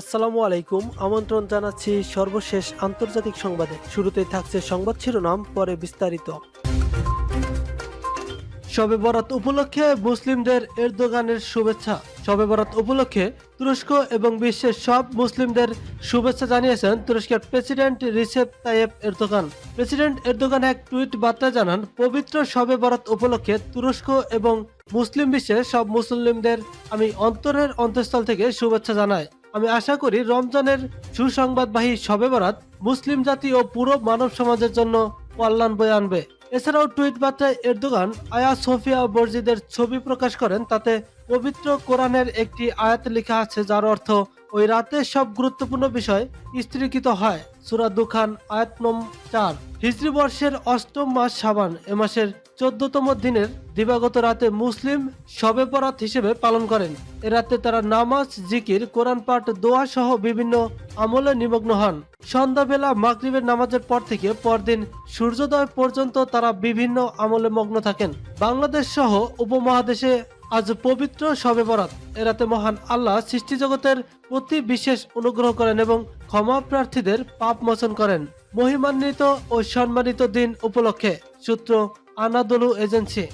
আসসালামু আলাইকুম, আমন্ত্রণ জানাচ্ছি সর্বশেষ আন্তর্জাতিক সংবাদে। শুরুতেই থাকছে সংবাদ শিরোনাম, পরে বিস্তারিত। শবে বরাত উপলক্ষে মুসলিমদের এরদোগানের শুভেচ্ছা। শবে বরাত উপলক্ষে তুরস্ক এবং বিশ্বের সব মুসলিমদের শুভেচ্ছা জানিয়েছেন তুরস্কের president Recep Tayyip Erdogan. President Erdogan এক টুইট বার্তায় জানান, পবিত্র শবে বরাত উপলক্ষে তুরস্ক এবং মুসলিম বিশ্বের সব মুসলিমদের আমি অন্তরের অন্তঃস্থল থেকে শুভেচ্ছা জানাই। আমি আশা করি রমজানের সুসংবাদবাহী শবে বরাত মুসলিম জাতি ও পুরো মানব সমাজের জন্য কল্যাণ বয়ে আনবে। এছাড়াও টুইট বার্তায় এরদোগান আয়া সোফিয়া বর্জিদের ছবি প্রকাশ করেন, তাতে পবিত্র কোরআনের একটি আয়াত লেখা আছে, যার অর্থ, ওই রাতে সব গুরুত্বপূর্ণ বিষয় স্থিরীকৃত হয়। সুরা দুখান, আয়াত নম চার। হিজরি বর্ষের অষ্টম মাস সাবান, এ মাসের চোদ্দতম দিনের দিবাগত রাতে মুসলিম শবে বরাত হিসেবে পালন করেন। এ রাতে তারা নামাজ, জিকির, কোরআন পাঠ, দোয়া সহ বিভিন্ন আমলে নিমগ্ন হন। সন্ধ্যাবেলা মাগরিবের নামাজের পর থেকে পরদিন সূর্যোদয় পর্যন্ত তারা বিভিন্ন আমলে মগ্ন থাকেন। বাংলাদেশ সহ উপমহাদেশে আজ পবিত্র শবে বরাত এ রাতে মহান আল্লাহ সৃষ্টি জগতের প্রতি বিশেষ অনুগ্রহ করেন এবং ক্ষমা প্রার্থীদের পাপ মোচন করেন। মহিমান্বিত ও সম্মানিত দিন উপলক্ষে সূত্র আনাদলু এজেন্সি।